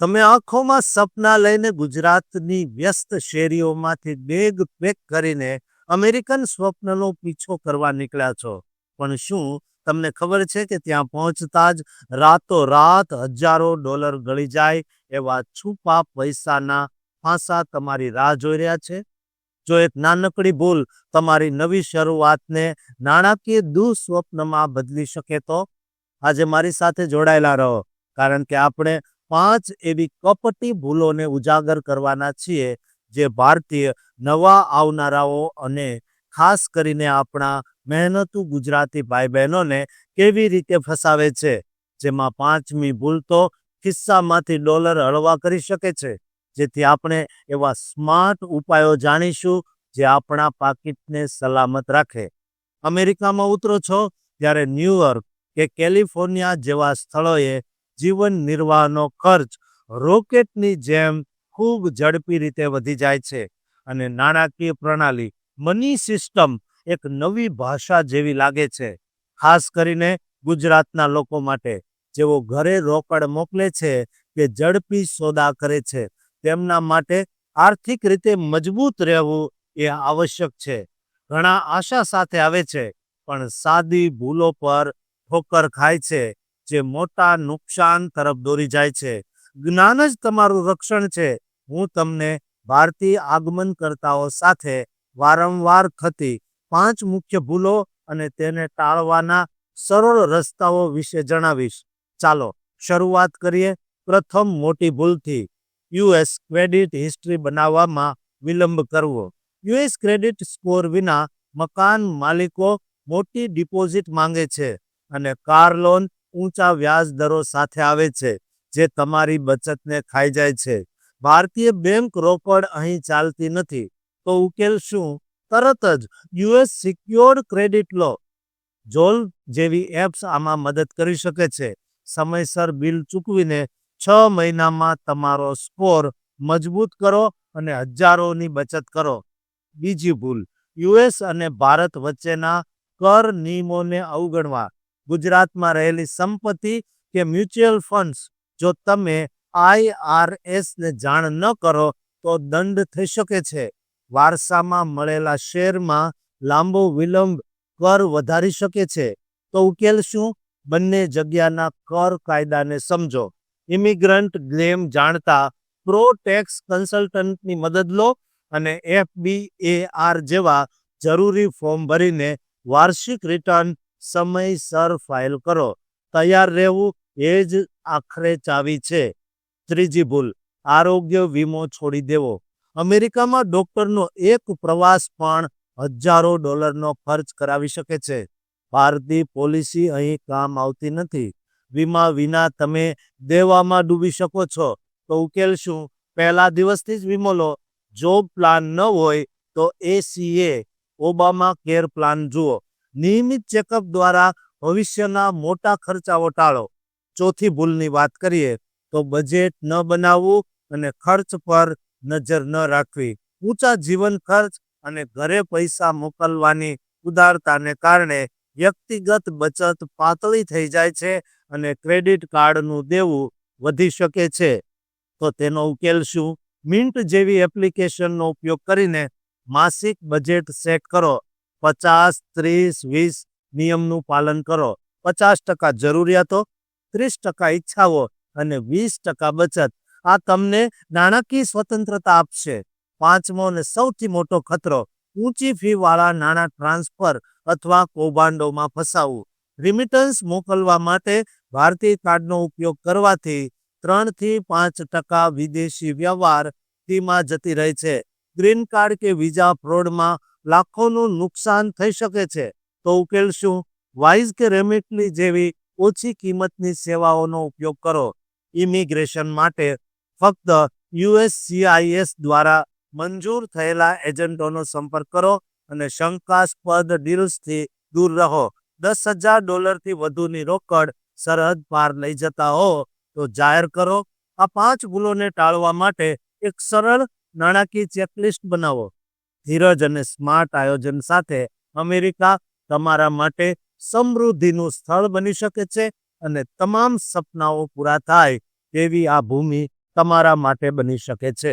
તમે આંખોમાં સપના લઈને ગુજરાતની વ્યસ્ત શેરીઓમાંથી બેગ પેક કરીને અમેરિકન સ્વપ્નનો પીછો કરવા નીકળ્યા છો. પણ શું તમને ખબર છે કે ત્યાં પહોંચતા જ રાતોરાત હજારો ડોલર ગળી જાય એવા છુપા પૈસાના ફાંસા તમારી રાહ જોઈ રહ્યા છે? જો એક નાનકડી ભૂલ તમારી નવી શરૂઆતને નાણાકીય દુઃસ્વપ્નમાં બદલી શકે તો? આજે મારી સાથે જોડાયેલા રહો, કારણ કે આપણે પાંચ એવી કપટી ભૂલોને ઉજાગર કરવાના છીએ જે ભારતીય નવા આવનારાઓ અને ખાસ કરીને આપણા મહેનતુ ગુજરાતી ભાઈ બહેનોને કેવી રીતે ફસાવે છે? જેમાં પાંચમી ભૂલ તો ખિસ્સામાંથી ડોલર હળવા કરી શકે છે. જેથી આપણે એવા સ્માર્ટ ઉપાયો જાણીશું જે આપણા પાકીટને સલામત રાખે. અમેરિકામાં ઉતરો છો ત્યારે ન્યુયોર્ક કે કેલિફોર્નિયા જેવા સ્થળોએ જીવન નિર્વાહનો ખર્ચ રોકેટની જેમ ખૂબ ઝડપી રીતે વધી જાય છે અને નાણાકીય પ્રણાલી મની સિસ્ટમ એક નવી ભાષા જેવી લાગે છે. ખાસ કરીને ગુજરાતના લોકો માટે જેઓ ઘરે રોકડ મોકલે છે કે ઝડપી સોદા કરે છે તેમના માટે આર્થિક રીતે મજબૂત રહેવું એ આવશ્યક છે. ઘણા આશા સાથે આવે છે પણ સાદી ભૂલો પર ઠોકર ખાય છે જે મોટા નુકસાન તરફ દોરી જાય છે. જ્ઞાન જ તમારું રક્ષણ છે. હું તમને ભારતીય આગમનકર્તાઓ સાથે વારંવાર થતી પાંચ મુખ્ય ભૂલો અને તેને ટાળવાના સરળ રસ્તાઓ વિશે જણાવીશ. ચાલો, શરૂઆત કરીએ પ્રથમ મોટી ભૂલથી. યુએસ ક્રેડિટ હિસ્ટ્રી બનાવવામાં વિલંબ કરવો. યુએસ ક્રેડિટ સ્કોર વિના મકાન માલિકો મોટી ડિપોઝિટ માંગે છે અને કાર લોન ઊંચા વ્યાજ દરો સાથે આવે છે, જે તમારી બચતને ખાઈ જાય છે. ભારતીય બેંક રોકડ અહીં ચાલતી નથી. તો ઉકેલ શું? તરત જ યુએસ સિક્યોર્ડ ક્રેડિટ લો. જોલ જેવી એપ્સ આમાં મદદ કરી શકે છે. સમયસર બિલ ચૂકવીને છ મહિનામાં તમારો સ્કોર મજબૂત કરો અને હજારોની બચત કરો. બીજી ભૂલ. યુએસ અને ભારત વચ્ચેના કર નિયમોને અવગણવા. ગુજરાતમાં રહેલી સંપત્તિ કે મ્યુચ્યુઅલ ફંડ્સ, જો તમે આઈઆરએસને જાણ ન કરો, તો દંડ થઈ શકે છે. વારસામાં મળેલા શેરમાં લાંબો વિલંબ કર વધારી શકે છે. તો ઉકેલ શું? બંને જગ્યાના કર કાયદાને સમજો. ઇમિગ્રન્ટ ગ્લેમ જાણતા પ્રો ટેક્સ કન્સલ્ટન્ટની મદદ લો અને એફબીએઆર જેવા જરૂરી ફોર્મ ભરીને વાર્ષિક રિટર્ન સમયસર ફાઇલ કરો. તૈયાર રહેવું એ જ આખરે ચાવી છે. ત્રીજી ભૂલ, આરોગ્ય વીમો છોડી દેવો. અમેરિકામાં ડોક્ટરનો એક પ્રવાસ પણ હજારો ડોલરનો ખર્ચ કરાવી શકે છે. ભારતીય પોલિસી અહીં કામ આવતી નથી. વીમા વિના તમે દેવામાં ડૂબી શકો છો. તો ઉકેલ શું? પહેલા દિવસથી જ વીમો લો. જોબ પ્લાન ન હોય તો એસીએ ઓબામા કેર પ્લાન જુઓ. નિયમિત ચેકઅપ દ્વારા ભવિષ્યના મોટા ખર્ચાઓ ટાળો. ચોથી ભૂલની વાત કરીએ તો બજેટ ન બનાવવું અને ખર્ચ પર નજર ન રાખવી. ઊંચા જીવન ખર્ચ અને ઘરે પૈસા મોકલવાની ઉદારતાને કારણે વ્યક્તિગત બચત પાતળી થઈ જાય છે અને ક્રેડિટ કાર્ડનું દેવું વધી શકે છે. તો તેનો ઉકેલ શું? મિન્ટ જેવી એપ્લિકેશનનો ઉપયોગ કરીને માસિક બજેટ સેટ કરો. પચાસ, ત્રીસ, વીસ નિયમનું પાલન કરો. પચાસ ટકા જરૂરિયાતો, ત્રીસ ટકા ઈચ્છાઓ અને વીસ ટકા બચત. આ તમને નાણાકીય સ્વતંત્રતા આપશે. પાંચમો અને સૌથી મોટો ખતરો, ઊંચી ફી વાળા નાણાં ટ્રાન્સફર અથવા કૌભાંડોમાં ફસાવવું રિમિટન્સ મોકલવા માટે ભારતીય કાર્ડનો ઉપયોગ કરવાથી ત્રણથી પાંચ ટકા વિદેશી વ્યવહાર ફીમાં જતી રહે છે. ગ્રીન કાર્ડ કે વિઝા ફ્રોડમાં લાખોનું નુકસાન થઈ શકે છે. તો ઉકેલ શું? વાઇઝ કે રેમિટલી જેવી ઓછી કિંમતની સેવાઓનો ઉપયોગ કરો. ઇમિગ્રેશન માટે ફક્ત યુએસસીઆઈએસ દ્વારા મંજૂર થયેલા એજન્ટોનો સંપર્ક કરો અને શંકાસ્પદ ડીલ્સથી દૂર રહો. દસ હજાર ડોલરથી વધુની રોકડ સરહદ પાર લઈ જતા હો, તો જાહેર કરો. આ પાંચ ભૂલોને ટાળવા માટે એક સરળ, નાણાકીય ચેકલિસ્ટ બનાવો. ધીરજ અને સ્માર્ટ આયોજન સાથે અમેરિકા તમારા માટે સમૃદ્ધિનું સ્થળ બની શકે છે અને તમામ સપનાઓ પૂરા થાય તેવી આ ભૂમિ તમારા માટે બની શકે છે.